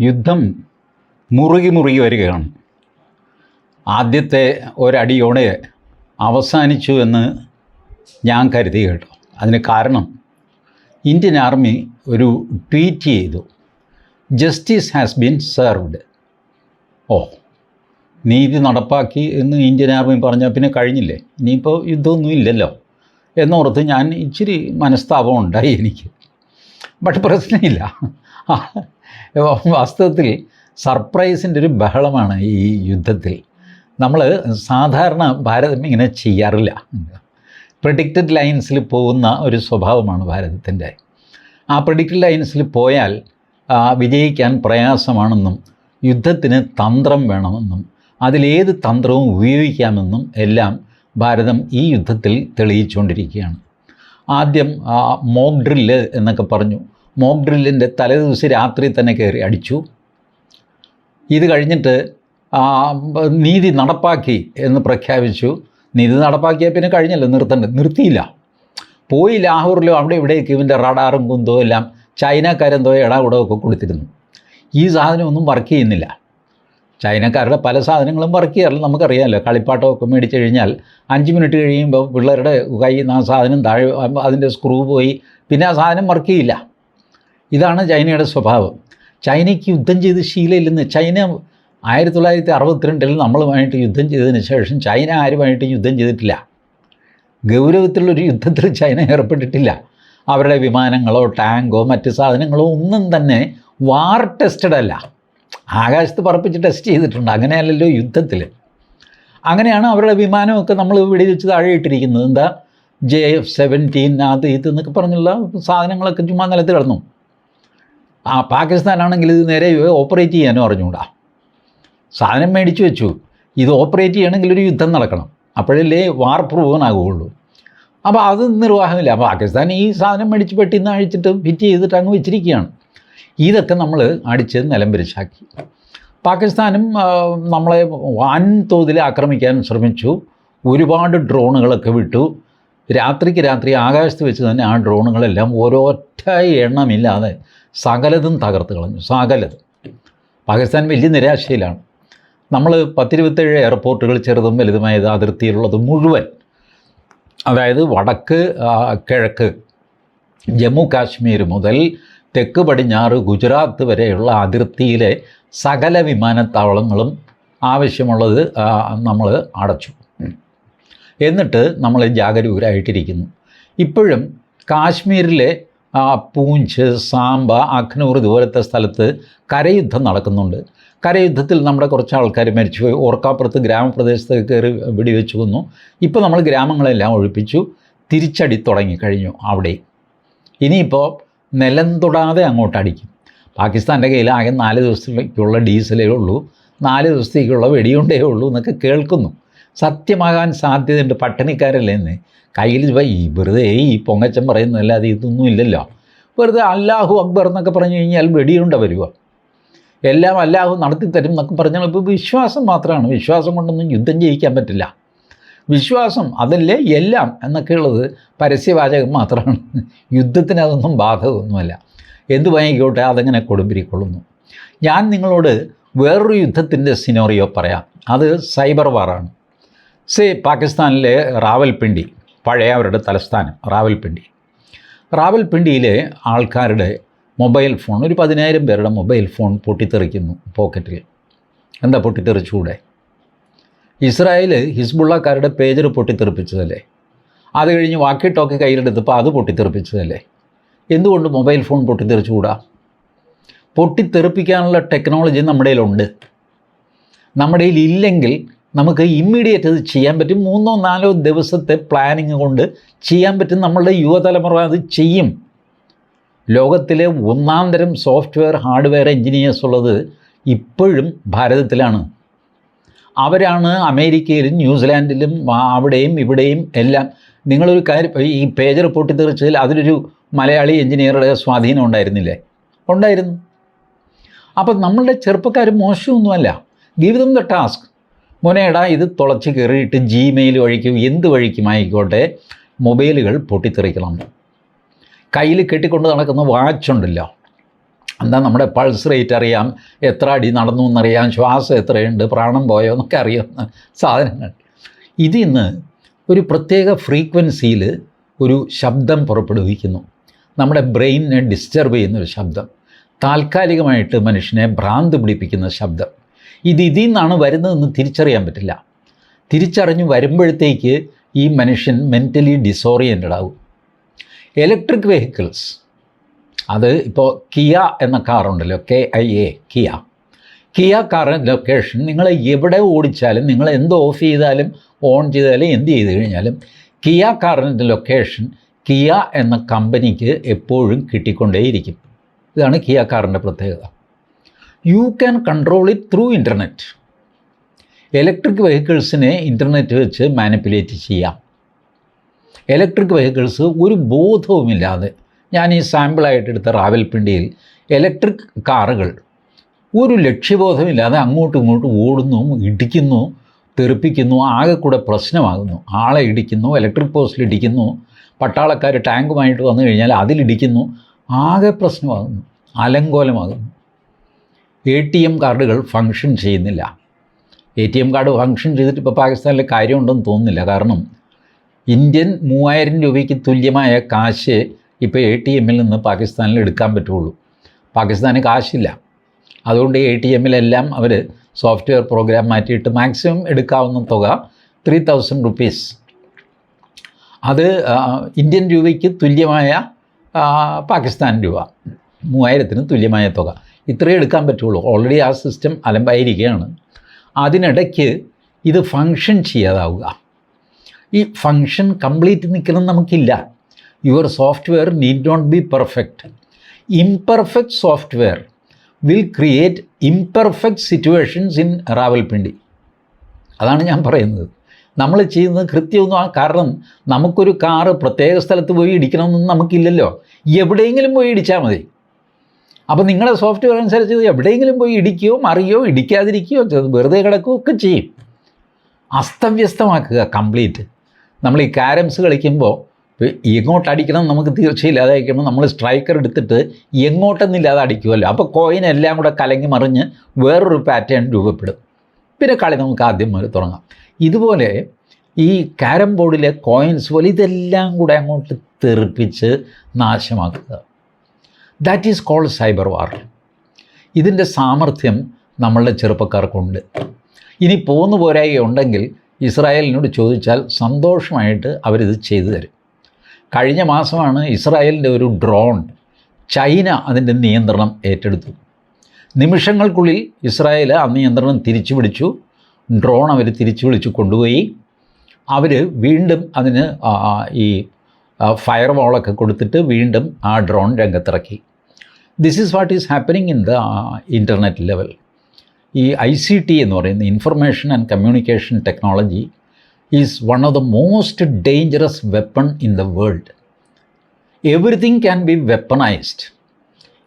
യുദ്ധം മുറുകി മുറുകി വരികയാണ്. ആദ്യത്തെ ഒരടിയോടെ അവസാനിച്ചു എന്ന് ഞാൻ കരുതി കേട്ടോ. അതിന് കാരണം ഇന്ത്യൻ ആർമി ഒരു ട്വീറ്റ് ചെയ്തു. Justice has been served. ഓ നീതി നടപ്പാക്കി എന്ന് ഇന്ത്യൻ ആർമി പറഞ്ഞാൽ പിന്നെ കഴിഞ്ഞില്ലേ? ഇനിയിപ്പോൾ യുദ്ധമൊന്നും ഇല്ലല്ലോ. എന്നോർത്ത് ഞാൻ ഇച്ചിരി മനസ്താപം ഉണ്ടായി എനിക്ക്. ബട്ട് പ്രശ്നമില്ല. വാസ്തവത്തിൽ സർപ്രൈസിന്റെ ഒരു ബഹളമാണ് ഈ യുദ്ധത്തിൽ. നമ്മൾ സാധാരണ ഭാരതം ഇങ്ങനെ ചെയ്യാറില്ല. പ്രഡിക്റ്റഡ് ലൈൻസിൽ പോകുന്ന ഒരു സ്വഭാവമാണ് ഭാരതത്തിന്റെ. ആ പ്രഡിക്റ്റഡ് ലൈൻസിൽ പോയാൽ വിജയിക്കാൻ പ്രയാസമാണെന്നും യുദ്ധത്തിന് തന്ത്രം വേണമെന്നും അതിലേത് തന്ത്രവും ഉപയോഗിക്കാമെന്നും എല്ലാം ഭാരതം ഈ യുദ്ധത്തിൽ തെളിയിച്ചുകൊണ്ടിരിക്കുകയാണ്. ആദ്യം മോക്ക് ഡ്രില്ല് എന്നൊക്കെ പറഞ്ഞു. മോക്ക് ഡ്രില്ലിന്റെ തലേദിവസം രാത്രി തന്നെ കയറി അടിച്ചു. ഇത് കഴിഞ്ഞിട്ട് നീതി നടപ്പാക്കി എന്ന് പ്രഖ്യാപിച്ചു. നീതി നടപ്പാക്കിയാൽ പിന്നെ കഴിഞ്ഞല്ലോ നിർത്തണ്ട നിർത്തിയില്ല. പോയി ലാഹോറിലും അവിടെ ഇവിടേക്ക് ഇവന്റെ റഡാറും കുന്തോ എല്ലാം ചൈനക്കാരെന്തോ ഇടാകൂടമൊക്കെ കൊടുത്തിരുന്നു. ഈ സാധനമൊന്നും വർക്ക് ചെയ്യുന്നില്ല. ചൈനക്കാരുടെ പല സാധനങ്ങളും വർക്ക് ചെയ്യാറില്ല നമുക്കറിയാമല്ലോ. കളിപ്പാട്ടമൊക്കെ മേടിച്ചു കഴിഞ്ഞാൽ അഞ്ച് മിനിറ്റ് കഴിയുമ്പോൾ പിള്ളേരുടെ കൈ ആ സാധനം താഴെ അതിന്റെ സ്ക്രൂ പോയി പിന്നെ ആ സാധനം വർക്ക് ചെയ്യില്ല. ഇതാണ് ചൈനയുടെ സ്വഭാവം. ചൈനയ്ക്ക് യുദ്ധം ചെയ്ത് ശീലമില്ലെന്ന് ചൈന ആയിരത്തി തൊള്ളായിരത്തി അറുപത്തിരണ്ടിൽ നമ്മളുമായിട്ട് യുദ്ധം ചെയ്തതിന് ശേഷം ചൈന ആരുമായിട്ട് യുദ്ധം ചെയ്തിട്ടില്ല. ഗൗരവത്തിലുള്ളൊരു യുദ്ധത്തിൽ ചൈന ഏർപ്പെട്ടിട്ടില്ല. അവരുടെ വിമാനങ്ങളോ ടാങ്കോ മറ്റ് സാധനങ്ങളോ ഒന്നും തന്നെ വാർ ടെസ്റ്റഡ് അല്ല. ആകാശത്ത് പറപ്പിച്ച് ടെസ്റ്റ് ചെയ്തിട്ടുണ്ട്. അങ്ങനെയല്ലല്ലോ യുദ്ധത്തിൽ അങ്ങനെയാണ് അവരുടെ വിമാനമൊക്കെ നമ്മൾ വെടിവെച്ച് താഴെ ഇട്ടിരിക്കുന്നത്. എന്താ? ജെ എഫ് സെവന്റീൻ അത് ഇത് എന്നൊക്കെ പറഞ്ഞുള്ള സാധനങ്ങളൊക്കെ ചുമ്മാ നിലത്ത് കിടന്നു. ആ പാകിസ്ഥാനാണെങ്കിൽ ഇത് നേരെ ഓപ്പറേറ്റ് ചെയ്യാനും അറിഞ്ഞുകൂടാ. സാധനം മേടിച്ചു വെച്ചു. ഇത് ഓപ്പറേറ്റ് ചെയ്യണമെങ്കിൽ ഒരു യുദ്ധം നടക്കണം. അപ്പോഴല്ലേ വാർ പ്രൂവൻ അപ്പോൾ അത് നിർവാഹമില്ല. പാകിസ്ഥാൻ ഈ സാധനം മേടിച്ച് പെട്ടിന്ന് അഴിച്ചിട്ട് ഫിറ്റ് ചെയ്തിട്ട് അങ്ങ് വെച്ചിരിക്കുകയാണ്. ഇതൊക്കെ നമ്മൾ അടിച്ച് നിലംപരിശാക്കി പാകിസ്ഥാനും നമ്മളെ വൻതോതിൽ ആക്രമിക്കാൻ ശ്രമിച്ചു. ഒരുപാട് ഡ്രോണുകളൊക്കെ വിട്ടു. രാത്രിക്ക് രാത്രി ആകാശത്ത് വെച്ച് തന്നെ ആ ഡ്രോണുകളെല്ലാം ഓരോറ്റ എണ്ണമില്ലാതെ സകലതും തകർത്ത് കളഞ്ഞു. സകലതും. പാകിസ്ഥാൻ വലിയ നിരാശയിലാണ്. നമ്മൾ പത്തിരുപത്തേഴ് എയർപോർട്ടുകൾ ചെറുതും വലുതുമായത് അതിർത്തിയിലുള്ളത് മുഴുവൻ അതായത് വടക്ക് കിഴക്ക് ജമ്മു കാശ്മീർ മുതൽ തെക്ക് പടിഞ്ഞാറ് ഗുജറാത്ത് വരെയുള്ള അതിർത്തിയിലെ സകല വിമാനത്താവളങ്ങളും ആവശ്യമുള്ളത് നമ്മൾ അടച്ചു. എന്നിട്ട് നമ്മൾ ജാഗരൂകരായിട്ടിരിക്കുന്നു. ഇപ്പോഴും കാശ്മീരിലെ പൂഞ്ച് സാമ്പ അഖ്നൂർ ഇതുപോലത്തെ സ്ഥലത്ത് കരയുദ്ധം നടക്കുന്നുണ്ട്. കരയുദ്ധത്തിൽ നമ്മുടെ കുറച്ച് ആൾക്കാർ മരിച്ചുപോയി. ഓർക്കാപ്പുറത്ത് ഗ്രാമപ്രദേശത്ത് കയറി വെടിവെച്ച് കൊന്നു. ഇപ്പോൾ നമ്മൾ ഗ്രാമങ്ങളെല്ലാം ഒഴിപ്പിച്ചു. തിരിച്ചടി തുടങ്ങിക്കഴിഞ്ഞു അവിടെ. ഇനിയിപ്പോൾ നിലം തൊടാതെ അങ്ങോട്ട് അടിക്കും. പാകിസ്ഥാന്റെ കയ്യിൽ ആകെ നാല് ദിവസത്തേക്കുള്ള ഡീസലേ ഉള്ളൂ. നാല് ദിവസത്തേക്കുള്ള വെടിയുണ്ടേ ഉള്ളൂ എന്നൊക്കെ കേൾക്കുന്നു. സത്യമാകാൻ സാധ്യതയുണ്ട്. പട്ടിണിക്കാരല്ലേ എന്ന് കയ്യിൽ ഈ വെറുതെ ഈ പൊങ്ങച്ചൻ പറയുന്നതല്ലാതെ ഇതൊന്നും ഇല്ലല്ലോ. വെറുതെ അല്ലാഹു അക്ബർ എന്നൊക്കെ പറഞ്ഞു കഴിഞ്ഞാൽ വെടിയുണ്ട വരിക എല്ലാം അല്ലാഹു നടത്തി തരും എന്നൊക്കെ പറഞ്ഞാൽ ഇപ്പോൾ വിശ്വാസം മാത്രമാണ്. വിശ്വാസം കൊണ്ടൊന്നും യുദ്ധം ജയിക്കാൻ പറ്റില്ല. വിശ്വാസം അതല്ലേ എല്ലാം എന്നൊക്കെയുള്ളത് പരസ്യവാചകം മാത്രമാണ്. യുദ്ധത്തിന് അതൊന്നും ബാധകമൊന്നുമല്ല. എന്ത് വാങ്ങിക്കോട്ടെ അതങ്ങനെ കൊടുമ്പിരിക്കൊള്ളുന്നു. ഞാൻ നിങ്ങളോട് വേറൊരു യുദ്ധത്തിന്റെ സിനോറിയോ പറയാം. അത് സൈബർ വാറാണ് സേ പാകിസ്ഥാനിലെ റാവൽപിണ്ടി പഴയ അവരുടെ തലസ്ഥാനം റാവൽപിണ്ടി. റാവൽപിണ്ടിയിലെ ആൾക്കാരുടെ മൊബൈൽ ഫോൺ ഒരു പതിനായിരം പേരുടെ മൊബൈൽ ഫോൺ പൊട്ടിത്തെറിക്കുന്നു പോക്കറ്റിൽ. എന്താ പൊട്ടിത്തെറിച്ചൂടെ? Israel ഹിസ്ബുള്ളക്കാരുടെ pager പൊട്ടിത്തെറിപ്പിച്ചതല്ലേ? അത് കഴിഞ്ഞ് വാക്കി ടോക്കി കയ്യിലെടുത്തപ്പോൾ അത് പൊട്ടിത്തെറിപ്പിച്ചതല്ലേ? എന്തുകൊണ്ട് മൊബൈൽ ഫോൺ പൊട്ടിത്തെറിച്ചുകൂടാ പൊട്ടിത്തെറിപ്പിക്കാനുള്ള ടെക്നോളജി നമ്മുടെ കയ്യിലുണ്ട്. നമ്മുടെ കയ്യിൽ ഇല്ലെങ്കിൽ നമുക്ക് ഇമ്മീഡിയറ്റ് അത് ചെയ്യാൻ പറ്റും. മൂന്നോ നാലോ ദിവസത്തെ പ്ലാനിങ് കൊണ്ട് ചെയ്യാൻ പറ്റും നമ്മളുടെ യുവതലമുറ അത് ചെയ്യും. ലോകത്തിലെ ഒന്നാം തരം സോഫ്റ്റ്വെയർ ഹാർഡ്വെയർ എഞ്ചിനീയേഴ്സ് ഉള്ളത് ഇപ്പോഴും ഭാരതത്തിലാണ്. അവരാണ് അമേരിക്കയിലും ന്യൂസിലാൻഡിലും അവിടെയും ഇവിടെയും എല്ലാം. നിങ്ങളൊരു കാര്യം ഈ പേജ് പേജർ പൊട്ടിത്തെറിച്ചതിൽ അതിലൊരു മലയാളി എഞ്ചിനീയറുടെ സ്വാധീനം ഉണ്ടായിരുന്നില്ലേ? ഉണ്ടായിരുന്നു. അപ്പം നമ്മളുടെ ചെറുപ്പക്കാർ മോശമൊന്നുമല്ല. ഗീവ് ദം ദ ടാസ്ക് മോനേടാ ഇത് തുളച്ച് കയറിയിട്ട് ജിമെയിൽ വഴിക്കും എന്ത് വഴിക്കും ആയിക്കോട്ടെ മൊബൈലുകൾ പൊട്ടിത്തെറിക്കണം. കയ്യിൽ കെട്ടിക്കൊണ്ട് നടക്കുന്ന വാച്ച് ഉണ്ടല്ലോ. എന്താ നമ്മുടെ പൾസ് റേറ്റ് അറിയാം എത്ര അടി നടന്നു എന്നറിയാം ശ്വാസം എത്രയുണ്ട് പ്രാണം പോയോ എന്നൊക്കെ അറിയാവുന്ന സാധനങ്ങൾ. ഇതിന്ന് ഒരു പ്രത്യേക ഫ്രീക്വൻസിയിൽ ഒരു ശബ്ദം പുറപ്പെടുവിക്കുന്നു. നമ്മുടെ ബ്രെയിനിനെ ഡിസ്റ്റർബ് ചെയ്യുന്ന ഒരു ശബ്ദം. താൽക്കാലികമായിട്ട് മനുഷ്യനെ ഭ്രാന്ത് പിടിപ്പിക്കുന്ന ശബ്ദം. ഇത് ഇതിൽ നിന്നാണ് വരുന്നതെന്ന് തിരിച്ചറിയാൻ പറ്റില്ല. തിരിച്ചറിഞ്ഞ് വരുമ്പോഴത്തേക്ക് ഈ മനുഷ്യൻ മെന്റലി ഡിസോറിയന്റഡ് ആകും ഇലക്ട്രിക് വെഹിക്കിൾസ് അത് ഇപ്പോൾ കിയ എന്ന കാറുണ്ടല്ലോ K I A Kia Kia കാറിന്റെ ലൊക്കേഷൻ നിങ്ങൾ എവിടെ ഓടിച്ചാലും നിങ്ങൾ എന്ത് ഓഫ് ചെയ്താലും ഓൺ ചെയ്താലും എന്ത് ചെയ്ത് കഴിഞ്ഞാലും കിയ കാറിന്റെ ലൊക്കേഷൻ കിയ എന്ന കമ്പനിക്ക് എപ്പോഴും കിട്ടിക്കൊണ്ടേയിരിക്കും. ഇതാണ് കിയ കാറിന്റെ പ്രത്യേകത. You can control it through internet electric വെഹിക്കിൾസിനെ internet വെച്ച് മാനിപ്പുലേറ്റ് ചെയ്യാം. ഇലക്ട്രിക് വെഹിക്കിൾസ് ഒരു ബോധവുമില്ലാതെ ഞാൻ ഈ സാമ്പിളായിട്ട് എടുത്ത റാവൽപിണ്ടിയിൽ ഇലക്ട്രിക് കാറുകൾ ഒരു ലക്ഷ്യബോധമില്ലാതെ അങ്ങോട്ടും ഇങ്ങോട്ടും ഓടുന്നു ഇടിക്കുന്നു തെറിപ്പിക്കുന്നു ആകെ കൂടെ പ്രശ്നമാകുന്നു. ആളെ ഇടിക്കുന്നു ഇലക്ട്രിക് പോസ്റ്റിൽ ഇടിക്കുന്നു പട്ടാളക്കാർ ടാങ്കുമായിട്ട് വന്നു കഴിഞ്ഞാൽ അതിലിടിക്കുന്നു ആകെ പ്രശ്നമാകുന്നു അലങ്കോലമാകുന്നു. എ ടി എം കാർഡുകൾ ഫങ്ഷൻ ചെയ്യുന്നില്ല. A T M card function ചെയ്തിട്ട് ഇപ്പോൾ പാകിസ്ഥാനിൽ കാര്യമുണ്ടെന്ന് തോന്നുന്നില്ല. കാരണം ഇന്ത്യൻ മൂവായിരം രൂപയ്ക്ക് തുല്യമായ കാശ് ഇപ്പോൾ എ ടി എമ്മിൽ നിന്ന് പാകിസ്ഥാനിൽ എടുക്കാൻ പറ്റുള്ളൂ. പാകിസ്ഥാന് കാശില്ല. അതുകൊണ്ട് എ ടി എമ്മിലെല്ലാം അവർ സോഫ്റ്റ്വെയർ പ്രോഗ്രാം മാറ്റിയിട്ട് മാക്സിമം എടുക്കാവുന്ന തുക ത്രീ തൗസൻഡ് റുപ്പീസ് അത് ഇന്ത്യൻ രൂപയ്ക്ക് തുല്യമായ പാകിസ്ഥാൻ രൂപ. മൂവായിരത്തിന് തുല്യമായ തുക. ഇത്രയേ എടുക്കാൻ പറ്റുള്ളൂ. ഓൾറെഡി ആ സിസ്റ്റം അലമ്പായിരിക്കുകയാണ്. അതിനിടയ്ക്ക് ഇത് ഫങ്ഷൻ ചെയ്യാതാവുക. ഈ ഫങ്ഷൻ കംപ്ലീറ്റ് നിൽക്കണം നമുക്കില്ല. Your software need not be perfect imperfect software will create imperfect situations in Rawalpindi അതാണ് ഞാൻ പറയുന്നത്. നമ്മൾ ചെയ്യുന്നത് കൃത്യമൊന്നും ആ കാരണം നമുക്കൊരു കാറ് പ്രത്യേക സ്ഥലത്ത് പോയി ഇടിക്കണമെന്നൊന്നും നമുക്കില്ലല്ലോ. എവിടെയെങ്കിലും പോയി ഇടിച്ചാൽ മതി. അപ്പോൾ നിങ്ങളുടെ സോഫ്റ്റ്വെയർ അനുസരിച്ച് എവിടെയെങ്കിലും പോയി ഇടിക്കുകയോ മറിയോ ഇടിക്കാതിരിക്കുകയോ വെറുതെ കിടക്കുകയോ ഒക്കെ ചെയ്യും. അസ്തവ്യസ്തമാക്കുക കംപ്ലീറ്റ് നമ്മൾ ഈ ക്യാരംസ് കളിക്കുമ്പോൾ എങ്ങോട്ട് അടിക്കണം നമുക്ക് തീർച്ചയില്ലാതെ അയക്കുമ്പോൾ നമ്മൾ സ്ട്രൈക്കർ എടുത്തിട്ട് എങ്ങോട്ടെന്നില്ലാതെ അടിക്കുമല്ലോ. അപ്പോൾ കോയിൻ എല്ലാം കൂടെ കലങ്ങി മറിഞ്ഞ് വേറൊരു പാറ്റേൺ രൂപപ്പെടും. പിന്നെ കളി നമുക്ക് ആദ്യം മുതൽ തുടങ്ങാം. ഇതുപോലെ ഈ ക്യാരം ബോർഡിലെ കോയിൻസ് പോലെ ഇതെല്ലാം കൂടെ അങ്ങോട്ട് തെറിപ്പിച്ച് നാശമാക്കുക. That is called cyber war ഇതിന്റെ സാമർഥ്യം നമ്മളുടെ ചെറുപ്പക്കാർക്കുണ്ട്. ഇനി പോന്നു പോരായി ഉണ്ടെങ്കിൽ ഇസ്രായേലിനോട് ചോദിച്ചാൽ സന്തോഷമായിട്ട് അവരിത് ചെയ്തു തരും. കഴിഞ്ഞ മാസമാണ് ഇസ്രായേലിന്റെ ഒരു ഡ്രോൺ ചൈന അതിന്റെ നിയന്ത്രണം ഏറ്റെടുത്തു നിമിഷങ്ങൾക്കുള്ളിൽ ഇസ്രായേൽ ആ നിയന്ത്രണം തിരിച്ചു പിടിച്ചു. ഡ്രോൺ അവർ തിരിച്ചു വിളിച്ചു കൊണ്ടുപോയി. അവർ വീണ്ടും അതിന് ഈ ഫയർ വാളൊക്കെ കൊടുത്തിട്ട് വീണ്ടും ആ drone രംഗത്തിറക്കി. This is what is happening in the internet level ഈ ഐ സി ടി എന്ന് പറയുന്ന information and communication technology is one of the most dangerous weapon in the world everything can be weaponized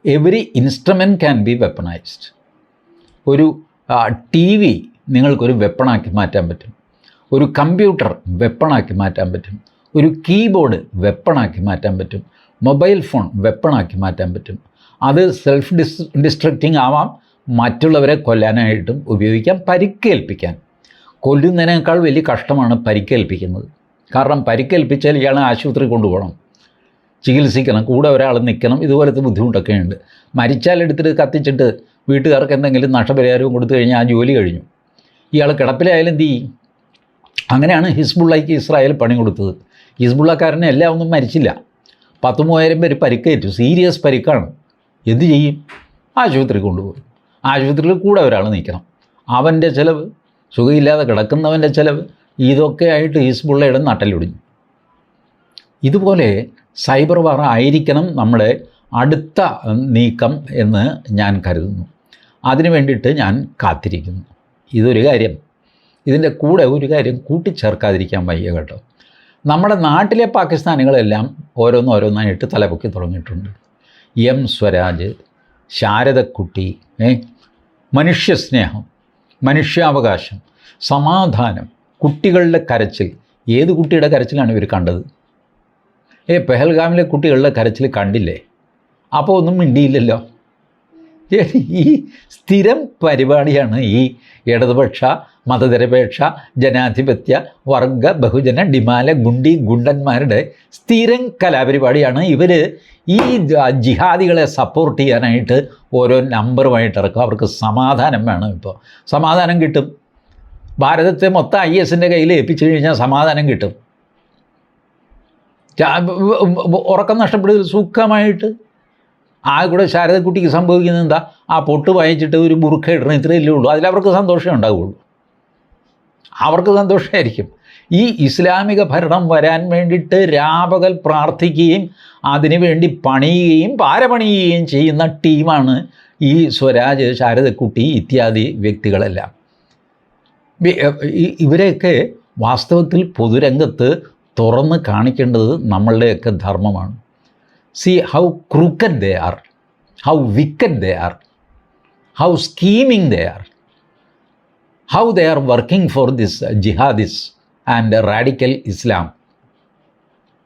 every instrument can be weaponized ഒരു T V നിങ്ങൾക്കൊരു വെപ്പണാക്കി മാറ്റാൻ പറ്റും. ഒരു computer വെപ്പണാക്കി മാറ്റാൻ പറ്റും. ഒരു കീബോർഡ് വെപ്പണാക്കി മാറ്റാൻ പറ്റും. മൊബൈൽ ഫോൺ വെപ്പണാക്കി മാറ്റാൻ പറ്റും. അത് സെൽഫ് ഡിസ് ഡിസ്ട്രക്റ്റിംഗ് ആവാം മറ്റുള്ളവരെ കൊല്ലാനായിട്ടും ഉപയോഗിക്കാം പരിക്കേൽപ്പിക്കാൻ കൊല്ലുന്നതിനേക്കാൾ വലിയ കഷ്ടമാണ് പരിക്കേൽപ്പിക്കുന്നത്. കാരണം പരിക്കേൽപ്പിച്ചാൽ ഇയാളെ ആശുപത്രി കൊണ്ടുപോകണം ചികിത്സിക്കണം കൂടെ ഒരാൾ നിൽക്കണം ഇതുപോലത്തെ ബുദ്ധിമുട്ടൊക്കെ ഉണ്ട് മരിച്ചാൽ എടുത്തിട്ട് കത്തിച്ചിട്ട് വീട്ടുകാർക്ക് എന്തെങ്കിലും നഷ്ടപരിഹാരവും കൊടുത്തു കഴിഞ്ഞാൽ ആ ജോലി കഴിഞ്ഞു. ഇയാൾ കിടപ്പിലായാലും എന്ത് ചെയ്യും? അങ്ങനെയാണ് ഹിസ്ബുള്ളയ്ക്ക് ഇസ്രായേൽ പണി കൊടുത്തത്. ഹിസ്ബുള്ളക്കാരനെ എല്ലാം ഒന്നും മരിച്ചില്ല. പത്ത് മൂവായിരം പേര് പരിക്കേറ്റു. സീരിയസ് പരിക്കാണ്. എന്ത് ചെയ്യും? ആശുപത്രി കൊണ്ടുപോകും. ആശുപത്രിയിൽ കൂടെ ഒരാൾ നിൽക്കണം. അവന്റെ ചിലവ് സുഖമില്ലാതെ കിടക്കുന്നവന്റെ ചിലവ് ഇതൊക്കെ ആയിട്ട് ഹിസ്ബുള്ളയുടെ നട്ടലൊടിഞ്ഞു. ഇതുപോലെ സൈബർ വാർ ആയിരിക്കണം നമ്മുടെ അടുത്ത നീക്കം എന്ന് ഞാൻ കരുതുന്നു. അതിനു വേണ്ടിയിട്ട് ഞാൻ കാത്തിരിക്കുന്നു. ഇതൊരു കാര്യം. ഇതിന്റെ കൂടെ ഒരു കാര്യം കൂട്ടിച്ചേർക്കാതിരിക്കാൻ വയ്യ കേട്ടോ. നമ്മുടെ നാട്ടിലെ പാകിസ്ഥാനികളെല്ലാം ഓരോന്നോരോന്നായിട്ട് തലപൊക്കി തുടങ്ങിയിട്ടുണ്ട്. എം സ്വരാജ് ശാരദക്കുട്ടി ഏ? മനുഷ്യസ്നേഹം മനുഷ്യാവകാശം സമാധാനം കുട്ടികളുടെ കരച്ചിൽ. ഏത് കുട്ടിയുടെ കരച്ചിലാണ് ഇവർ കണ്ടത്? ഏ പെഹൽഗാമിലെ കുട്ടികളുടെ കരച്ചിൽ കണ്ടില്ലേ? അപ്പോൾ ഒന്നും മിണ്ടിയില്ലല്ലോ. ഈ സ്ഥിരം പരിപാടിയാണ് ഈ ഇടതുപക്ഷ മതനിരപേക്ഷ ജനാധിപത്യ വർഗ ബഹുജന ഡിമാല ഗുണ്ടി ഗുണ്ടന്മാരുടെ സ്ഥിരം കലാപരിപാടിയാണ്. ഇവർ ഈ ജിഹാദികളെ സപ്പോർട്ട് ചെയ്യാനായിട്ട് ഓരോ നമ്പറുമായിട്ട് ഇറക്കും. അവർക്ക് സമാധാനം വേണം ഇപ്പോൾ സമാധാനം കിട്ടും. ഭാരതത്തെ മൊത്തം ഐ എസിന്റെ കയ്യിൽ ഏൽപ്പിച്ചു കഴിഞ്ഞാൽ സമാധാനം കിട്ടും. ഉറക്കം നഷ്ടപ്പെടുക സുഖമായിട്ട് ആ കൂടെ ശാരദക്കുട്ടിക്ക് സംഭവിക്കുന്നത് എന്താ? ആ പൊട്ട് വായിച്ചിട്ട് ഒരു ബുറുക്ക ഇടണം ഇത്രയല്ലേ ഉള്ളൂ. അതിലവർക്ക് സന്തോഷമേ ഉണ്ടാവുകയുള്ളൂ അവർക്ക് സന്തോഷമായിരിക്കും. ഈ ഇസ്ലാമിക ഭരണം വരാൻ വേണ്ടിയിട്ട് രാപകൽ പ്രാർത്ഥിക്കുകയും അതിനുവേണ്ടി പണിയുകയും പാരപണിയുകയും ചെയ്യുന്ന ടീമാണ് ഈ സ്വരാജ് ശാരദക്കുട്ടി ഇത്യാദി വ്യക്തികളെല്ലാം. ഇവരെയൊക്കെ വാസ്തവത്തിൽ പൊതുരംഗത്ത് തുറന്ന് കാണിക്കേണ്ടത് നമ്മളുടെയൊക്കെ ധർമ്മമാണ്. See how crooked they are how wicked they are how scheming they are how they are working for this jihadis and radical Islam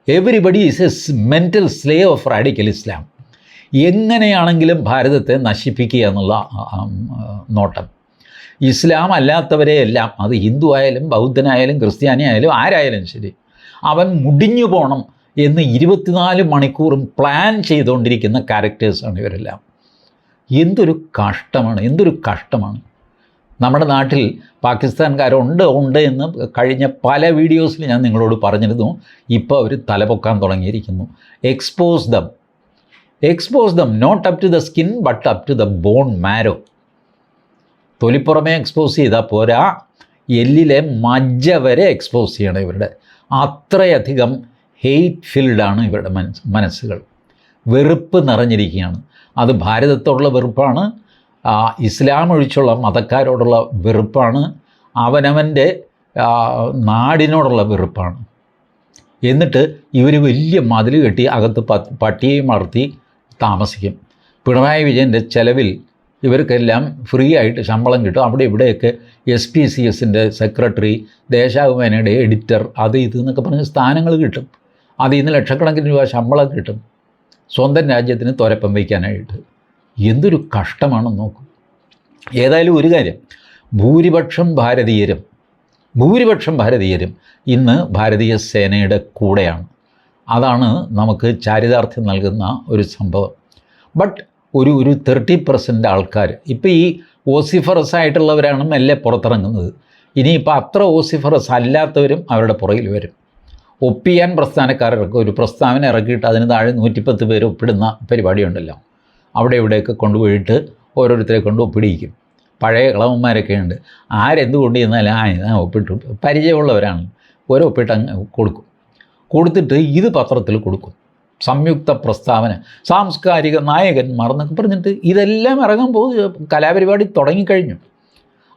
everybody Islam. A mental slave of radical Islam. എങ്ങനെയാണെങ്കിലും ഭാരതത്തെ നശിപ്പിക്കുക എന്നുള്ള നോട്ടം. ഇസ്ലാം അല്ലാത്തവരെ എല്ലാം അത് ഹിന്ദു ആയാലും ബൗദ്ധനായാലും ക്രിസ്ത്യാനി ആയാലും ആരായാലും ശരി അവൻ മുടിഞ്ഞു പോകണം എന്ന് ഇരുപത്തിനാല് മണിക്കൂറും പ്ലാൻ ചെയ്തുകൊണ്ടിരിക്കുന്ന ക്യാരക്ടേഴ്സാണ് ഇവരെല്ലാം. എന്തൊരു കഷ്ടമാണ് എന്തൊരു കഷ്ടമാണ്. നമ്മുടെ നാട്ടിൽ പാകിസ്ഥാൻകാരുണ്ട് ഉണ്ട് എന്ന് കഴിഞ്ഞ പല വീഡിയോസിൽ ഞാൻ നിങ്ങളോട് പറഞ്ഞിരുന്നു. ഇപ്പോൾ അവർ തലപൊക്കാൻ തുടങ്ങിയിരിക്കുന്നു. Expose them expose them not up to the skin but up to the bone marrow തൊലിപ്പുറമേ expose ചെയ്താൽ പോരാ. എല്ലിലെ മജ്ജ വരെ എക്സ്പോസ് ചെയ്യണം ഇവരുടെ. അത്രയധികം ഹെയ്റ്റ് ഫിൽഡാണ് ഇവരുടെ മനസ്സ് മനസ്സുകൾ. വെറുപ്പ് നിറഞ്ഞിരിക്കുകയാണ്. അത് ഭാരതത്തോടുള്ള വെറുപ്പാണ് ഇസ്ലാം ഒഴിച്ചുള്ള മതക്കാരോടുള്ള വെറുപ്പാണ് അവനവന്റെ നാടിനോടുള്ള വെറുപ്പാണ്. എന്നിട്ട് ഇവർ വലിയ മതിൽ കെട്ടി അകത്ത് പ- പട്ടിയെയും വളർത്തി താമസിക്കും. പിണറായി വിജയന്റെ ചെലവിൽ ഇവർക്കെല്ലാം ഫ്രീ ആയിട്ട് ശമ്പളം കിട്ടും. അവിടെ ഇവിടെയൊക്കെ എസ് പി സി എസിന്റെ സെക്രട്ടറി ദേശാഭിമാനിയുടെ എഡിറ്റർ അത് ഇത് എന്നൊക്കെ പറഞ്ഞ് സ്ഥാനങ്ങൾ കിട്ടും. അതിൽ നിന്ന് ലക്ഷക്കണക്കിന് രൂപ ശമ്പളം കിട്ടും. സ്വന്തം രാജ്യത്തിന് തോരപ്പം വയ്ക്കാനായിട്ട്. എന്തൊരു കഷ്ടമാണെന്ന് നോക്കും. ഏതായാലും ഒരു കാര്യം. ഭൂരിപക്ഷം ഭാരതീയരും ഭൂരിപക്ഷം ഭാരതീയരും ഇന്ന് ഭാരതീയ സേനയുടെ കൂടെയാണ്. അതാണ് നമുക്ക് ചാരിതാർത്ഥ്യം നൽകുന്ന ഒരു സംഭവം. ബട്ട് ഒരു ഒരു തേർട്ടി പെർസെന്റ് ആൾക്കാർ ഇപ്പോൾ ഈ ഓസിഫറസ് ആയിട്ടുള്ളവരാണ് മെല്ലെ പുറത്തിറങ്ങുന്നത്. ഇനിയിപ്പോൾ അത്ര ഓസിഫറസ് അല്ലാത്തവരും അവരുടെ പുറകിൽ വരും. ഒപ്പിയാൻ പ്രസ്ഥാനക്കാർക്ക് ഒരു പ്രസ്താവന ഇറക്കിയിട്ട് അതിന് താഴെ നൂറ്റിപ്പത്ത് പേര് ഒപ്പിടുന്ന പരിപാടിയുണ്ടല്ലോ. അവിടെ ഇവിടെയൊക്കെ കൊണ്ടുപോയിട്ട് ഓരോരുത്തരെ കൊണ്ട് ഒപ്പിടിയിക്കും. പഴയ ഇളവന്മാരൊക്കെ ഉണ്ട്. ആരെന്ത് കൊണ്ട് ചെന്നാലും ആ ഞാൻ ഒപ്പിട്ടു പരിചയമുള്ളവരാണ്. ഓരോ ഒപ്പിട്ട് അങ്ങ് കൊടുക്കും. കൊടുത്തിട്ട് ഇത് പത്രത്തിൽ കൊടുക്കും. സംയുക്ത പ്രസ്താവന. സാംസ്കാരിക നായകന്മാർ എന്നൊക്കെ പറഞ്ഞിട്ട് ഇതെല്ലാം ഇറങ്ങാൻ പോകും. കലാപരിപാടി തുടങ്ങിക്കഴിഞ്ഞു.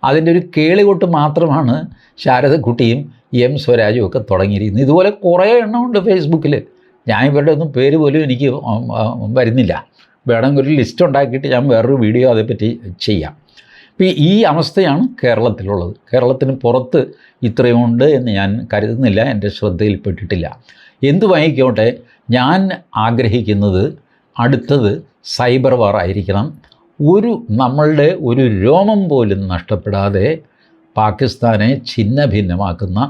അതിന്റെ ഒരു കേളികൊട്ട് മാത്രമാണ് ശാരദക്കുട്ടിയും എം സ്വരാജും ഒക്കെ തുടങ്ങിയിരിക്കുന്നത് ഇതുപോലെ കുറേ എണ്ണമുണ്ട് ഫേസ്ബുക്കിൽ ഞാൻ ഇവരുടെ ഒന്നും പേര് പോലും എനിക്ക് വരുന്നില്ല. വേണമെങ്കിൽ ഒരു ലിസ്റ്റ് ഉണ്ടാക്കിയിട്ട് ഞാൻ വേറൊരു വീഡിയോ അതേപ്പറ്റി ചെയ്യാം. ഇപ്പോൾ ഈ അവസ്ഥയാണ് കേരളത്തിലുള്ളത്. കേരളത്തിന് പുറത്ത് ഇത്രയുമുണ്ട് എന്ന് ഞാൻ കരുതുന്നില്ല എന്റെ ശ്രദ്ധയിൽപ്പെട്ടിട്ടില്ല. എന്തു വായിക്കോട്ടെ ഞാൻ ആഗ്രഹിക്കുന്നത് അടുത്തത് സൈബർ വാർ ആയിരിക്കണം. ഒരു നമ്മളുടെ ഒരു രോമം പോലും നഷ്ടപ്പെടാതെ പാകിസ്ഥാനെ ഛിന്ന ഭിന്നമാക്കുന്ന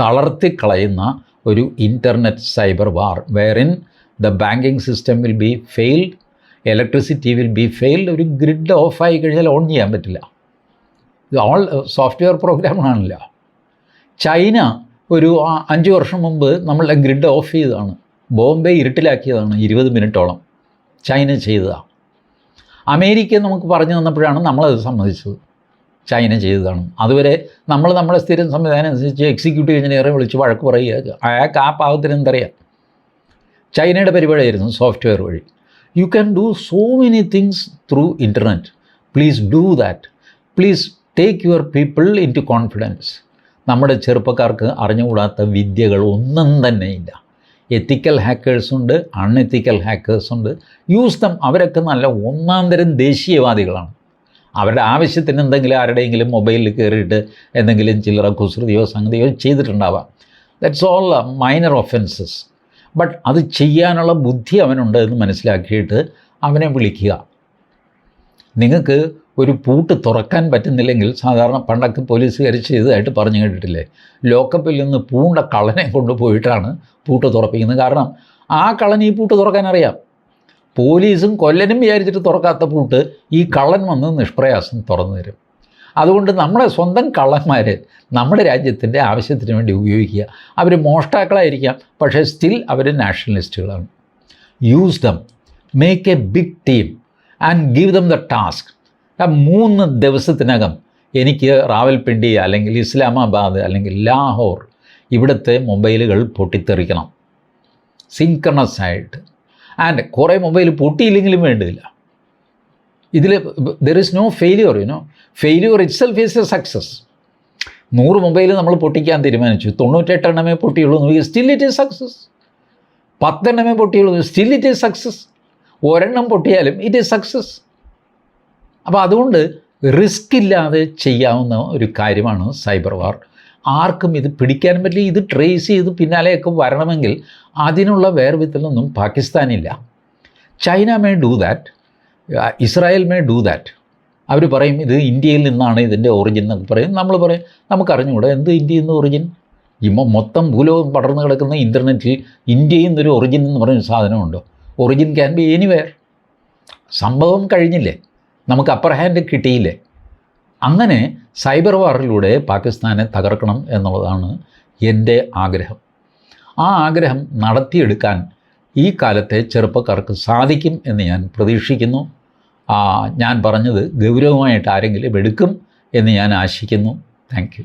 തളർത്തിക്കളയുന്ന ഒരു internet cyber war where in the banking system will be failed electricity will be failed ഒരു ഗ്രിഡ് ഓഫ് ആയി കഴിഞ്ഞാൽ ഓൺ ചെയ്യാൻ പറ്റില്ല. ഇത് ഓൾ സോഫ്റ്റ്വെയർ പ്രോഗ്രാമാണല്ലോ ചൈന ഒരു അഞ്ച് വർഷം മുമ്പ് നമ്മളുടെ ഗ്രിഡ് ഓഫ് ചെയ്തതാണ്. ബോംബെ ഇരുട്ടിലാക്കിയതാണ് ഇരുപത് മിനിറ്റോളം ചൈന ചെയ്തതാണ് അമേരിക്ക നമുക്ക് പറഞ്ഞു തന്നപ്പോഴാണ് നമ്മളത് സമ്മതിച്ചത്. ചൈന ചെയ്തതാണ് അതുവരെ നമ്മൾ നമ്മുടെ സ്ഥിരം സംവിധാനം അനുസരിച്ച് എക്സിക്യൂട്ടീവ് എഞ്ചിനീയറെ വിളിച്ച് വഴക്ക് പറയുക അയാൾക്ക് ആ പാവത്തിന് എന്തറിയാം? ചൈനയുടെ പരിപാടിയായിരുന്നു സോഫ്റ്റ്വെയർ വഴി. You can do so many things through internet please do that please take your people into confidence നമ്മുടെ ചെറുപ്പക്കാർക്ക് അറിഞ്ഞുകൂടാത്ത വിദ്യകൾ ഒന്നും തന്നെ ഇല്ല. എത്തിക്കൽ ഹാക്കേഴ്സുണ്ട് അൺഎത്തിക്കൽ ഹാക്കേഴ്സുണ്ട് യൂസ് ദം അവരൊക്കെ നല്ല ഒന്നാം തരം ദേശീയവാദികളാണ്. അവരുടെ ആവശ്യത്തിന് എന്തെങ്കിലും ആരുടെയെങ്കിലും മൊബൈലിൽ കയറിയിട്ട് എന്തെങ്കിലും ചില്ലറ കുസൃതിയോ സംഗതിയോ ചെയ്തിട്ടുണ്ടാവാം. That's all minor offences but അത് ചെയ്യാനുള്ള ബുദ്ധി അവനുണ്ട് എന്ന് മനസ്സിലാക്കിയിട്ട് അവനെ വിളിക്കുക. നിങ്ങൾക്ക് ഒരു പൂട്ട് തുറക്കാൻ പറ്റുന്നില്ലെങ്കിൽ സാധാരണ പണ്ടൊക്കെ പോലീസുകാർ ചെയ്തതായിട്ട് പറഞ്ഞു കേട്ടിട്ടില്ലേ? ലോക്കപ്പിൽ നിന്ന് പൂണ്ട കളനെ കൊണ്ടുപോയിട്ടാണ് പൂട്ട് തുറപ്പിക്കുന്നത്. കാരണം ആ കളനി പൂട്ട് തുറക്കാൻ അറിയാം. പോലീസും കൊല്ലനും വിചാരിച്ചിട്ട് തുറക്കാത്ത പൂട്ട് ഈ കള്ളൻ വന്ന് നിഷ്പ്രയാസം തുറന്നു തരും. അതുകൊണ്ട് നമ്മുടെ സ്വന്തം കള്ളന്മാർ നമ്മുടെ രാജ്യത്തിന്റെ ആവശ്യത്തിന് വേണ്ടി ഉപയോഗിക്കുക. അവർ മോഷ്ടാക്കളായിരിക്കാം പക്ഷേ സ്റ്റിൽ അവർ നാഷണലിസ്റ്റുകളാണ് use them make a big team and give them the task മൂന്ന് ദിവസത്തിനകം എനിക്ക് റാവൽപിണ്ടി അല്ലെങ്കിൽ ഇസ്ലാമാബാദ് അല്ലെങ്കിൽ ലാഹോർ ഇവിടുത്തെ മൊബൈലുകൾ പൊട്ടിത്തെറിക്കണം. സിങ്കണസ് ആയിട്ട്. ആൻഡ് കുറേ മൊബൈൽ പൊട്ടിയില്ലെങ്കിലും വേണ്ടില്ല. ഇതിൽ there is no failure you know failure itself is a success നൂറ് മൊബൈൽ നമ്മൾ പൊട്ടിക്കാൻ തീരുമാനിച്ചു. തൊണ്ണൂറ്റെട്ടെണ്ണമേ പൊട്ടിയുള്ളൂ സ്റ്റിൽ ഇറ്റ് ഈസ് സക്സസ് പത്തെണ്ണമേ പൊട്ടിയുള്ളൂ സ്റ്റിൽ ഇറ്റ് ഈസ് സക്സസ് ഒരെണ്ണം പൊട്ടിയാലും ഇറ്റ് ഈസ് സക്സസ് അപ്പോൾ അതുകൊണ്ട് റിസ്ക് ഇല്ലാതെ ചെയ്യാവുന്ന ഒരു കാര്യമാണ് സൈബർ വാർ ആർക്കും ഇത് പിടിക്കാൻ പറ്റില്ല. ഇത് ട്രേസ് ചെയ്ത് പിന്നാലെയൊക്കെ വരണമെങ്കിൽ അതിനുള്ള വേർവിത്തലൊന്നും പാകിസ്ഥാനില്ല. China may do that Israel may do that അവർ പറയും ഇത് ഇന്ത്യയിൽ നിന്നാണ് ഇതിന്റെ ഒറിജിൻ എന്നൊക്കെ പറയും. നമ്മൾ പറയും നമുക്കറിഞ്ഞുകൂടെ എന്ത് ഇന്ത്യയിൽ നിന്ന് ഒറിജിൻ ഇമ്മ മൊത്തം ഭൂലോകം പടർന്നു കിടക്കുന്ന ഇന്റർനെറ്റിൽ ഇന്ത്യയിൽ നിന്നൊരു ഒറിജിൻ എന്ന് പറയുന്ന സാധനമുണ്ടോ? ഒറിജിൻ ക്യാൻ ബി എനിവെയർ സംഭവം കഴിഞ്ഞില്ലേ? നമുക്ക് അപ്പർ ഹാൻഡ് കിട്ടിയില്ലേ? അങ്ങനെ സൈബർ വാറിലൂടെ പാകിസ്ഥാനെ തകർക്കണം എന്നുള്ളതാണ് എന്റെ ആഗ്രഹം. ആ ആഗ്രഹം നടത്തിയെടുക്കാൻ ഈ കാലത്തെ ചെറുപ്പക്കാർക്ക് സാധിക്കും എന്ന് ഞാൻ പ്രതീക്ഷിക്കുന്നു. ഞാൻ പറഞ്ഞത് ഗൗരവമായിട്ട് ആരെങ്കിലും എടുക്കും എന്ന് ഞാൻ ആശിക്കുന്നു. താങ്ക്